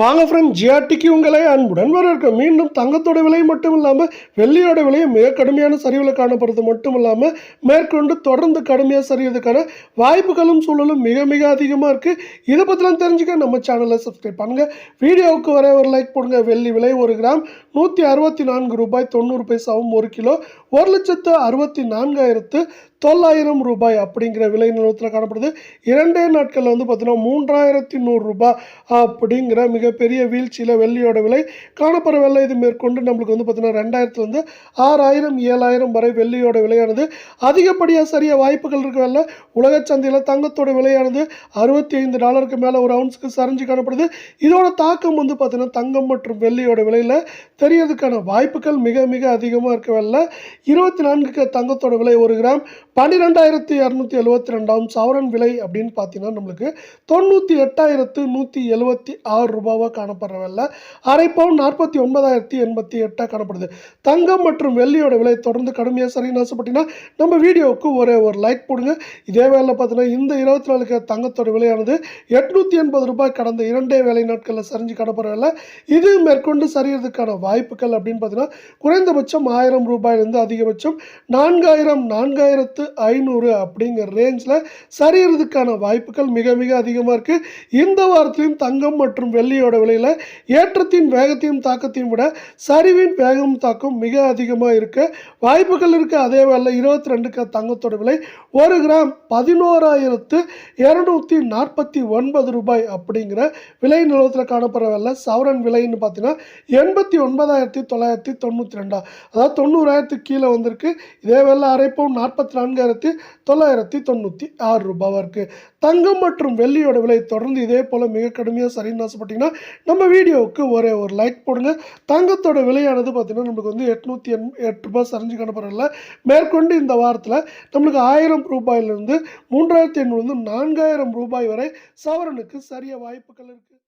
வாங்க ஃப்ரெண்ட் ஜிஆர்டிக்கு உங்களை அன்புடன் வரவேற்க மீண்டும் தங்கத்தோட விலை மட்டும் இல்லாமல் வெள்ளியோட விலையும் மிக கடுமையான சரிவில் காணப்படுறது மட்டும் இல்லாமல் மேற்கொண்டு தொடர்ந்து கடுமையாக சரியதுக்கான வாய்ப்புகளும் சூழலும் மிக மிக அதிகமாக இருக்குது இதை பற்றிலாம் தெரிஞ்சுக்க நம்ம சேனலை சப்ஸ்கிரைப் பண்ணுங்கள் வீடியோவுக்கு வர ஒரு லைக் போடுங்க. வெள்ளி விலை ஒரு கிராம் நூற்றி அறுபத்தி நான்கு ரூபாய் தொண்ணூறு பைசாவும் ஒரு கிலோ ஒரு லட்சத்து அறுபத்தி நான்காயிரத்து தொள்ளாயிரம் ரூபாய் அப்படிங்கிற விலை நிலவரத்தில் காணப்படுது. இரண்டே நாட்களில் வந்து பார்த்தீங்கன்னா மூன்றாயிரத்தி நூறுரூபா அப்படிங்கிற மிகப்பெரிய வீழ்ச்சியில் வெள்ளியோட விலை காணப்படுற வெள்ளை இது மேற்கொண்டு நம்மளுக்கு வந்து பார்த்தீங்கன்னா ரெண்டாயிரத்துலேருந்து ஆறாயிரம் ஏழாயிரம் வரை வெள்ளியோட விலையானது. அதிகப்படியாக சரிய வாய்ப்புகள் இருக்க வேலை உலக சந்தையில் தங்கத்தோட விலையானது அறுபத்தி ஐந்து டாலருக்கு மேலே ஒரு அவுன்ஸுக்கு சரிஞ்சு காணப்படுது. இதோட தாக்கம் வந்து பார்த்தீங்கன்னா தங்கம் மற்றும் வெள்ளியோட விலையில் தெரியறதுக்கான வாய்ப்புகள் மிக மிக அதிகமாக இருக்க வேலை இருபத்தி நான்குக்கு தங்கத்தோட விலை ஒரு கிராம் பன்னிரெண்டாயிரத்தி இரநூத்தி எழுபத்தி ரெண்டாம் சவரன் விலை அப்படின்னு பார்த்தீங்கன்னா நம்மளுக்கு தொண்ணூற்றி எட்டாயிரத்து நூற்றி எழுபத்தி ஆறு ரூபாவாக காணப்படுற வெள்ள அரை பவுன் நாற்பத்தி ஒன்பதாயிரத்தி எண்பத்தி எட்டாக காணப்படுது. தங்கம் மற்றும் வெள்ளியோட விலை தொடர்ந்து கடுமையாக சரின்னு ஆசைப்பட்டீங்கன்னா நம்ம வீடியோவுக்கு ஒரே ஒரு லைக் போடுங்க. இதே வேலை பார்த்தீங்கன்னா இந்த இருபத்தி நாலுக்கு தங்கத்தோட விலையானது எட்நூற்றி எண்பது ரூபாய் கடந்த இரண்டே வேலை நாட்களில் சரிஞ்சு காணப்படுறவில்ல இது மேற்கொண்டு சரியறதுக்கான வாய்ப்புகள் அப்படின்னு பார்த்தீங்கன்னா குறைந்தபட்சம் ஆயிரம் ரூபாயிலிருந்து அதிகபட்சம் நான்காயிரம் நான்காயிரத்து ஐநூறு அப்படிங்கிற ரேஞ்சில் சரியறதுக்கான வாய்ப்புகள் மிக மிக அதிகமாக இருக்குது இந்த வாரத்திலையும் தங்கம் மற்றும் வெள்ளியோட விலையில் ஏற்றத்தின் வேகத்தையும் தாக்கத்தையும் விட சரிவின் வேகம் தாக்கம் மிக அதிகமாக இருக்க. வாய்ப்புகள் இருக்குது அதே வேலை இருபத்தி ரெண்டுக்கு தங்கத்தோட விலை ஒரு கிராம் பதினோராயிரத்து இரநூத்தி நாற்பத்தி ஒன்பது ரூபாய் அப்படிங்கிற விலை நிலவரத்தில் காணப்படுற வேலை சவரன் விலைன்னு பார்த்தீங்கன்னா எண்பத்தி ஒன்பதாயிரத்தி தொள்ளாயிரத்தி தொண்ணூற்றி ரெண்டா அதாவது தொண்ணூறாயிரத்துக்கு கீழே வந்திருக்கு. இதே வேலை அரைப்போம் நாற்பத்தி நாற்பத்தி நான்காயிரத்தி தொள்ளாயிரத்தி தொண்ணூற்றி ஆறு ரூபாவாக இருக்குது தங்கம் மற்றும் வெள்ளியோட விலை தொடர்ந்து இதே போல் மிக கடுமையாக சரின்னு ஆசைப்பட்டீங்கன்னா நம்ம வீடியோவுக்கு ஒரே ஒரு லைக் போடுங்க. தங்கத்தோட விலையானது பார்த்தீங்கன்னா நம்மளுக்கு வந்து எட்நூற்றி எண் எட்டு ரூபாய் சரிஞ்சு காணப்படுறதில்ல மேற்கொண்டு இந்த வாரத்தில் நம்மளுக்கு ஆயிரம் ரூபாயிலிருந்து மூன்றாயிரத்தி எண்ணூறுலேருந்து நான்காயிரம் ரூபாய் வரை சவரனுக்கு சரிய வாய்ப்புகள் இருக்குது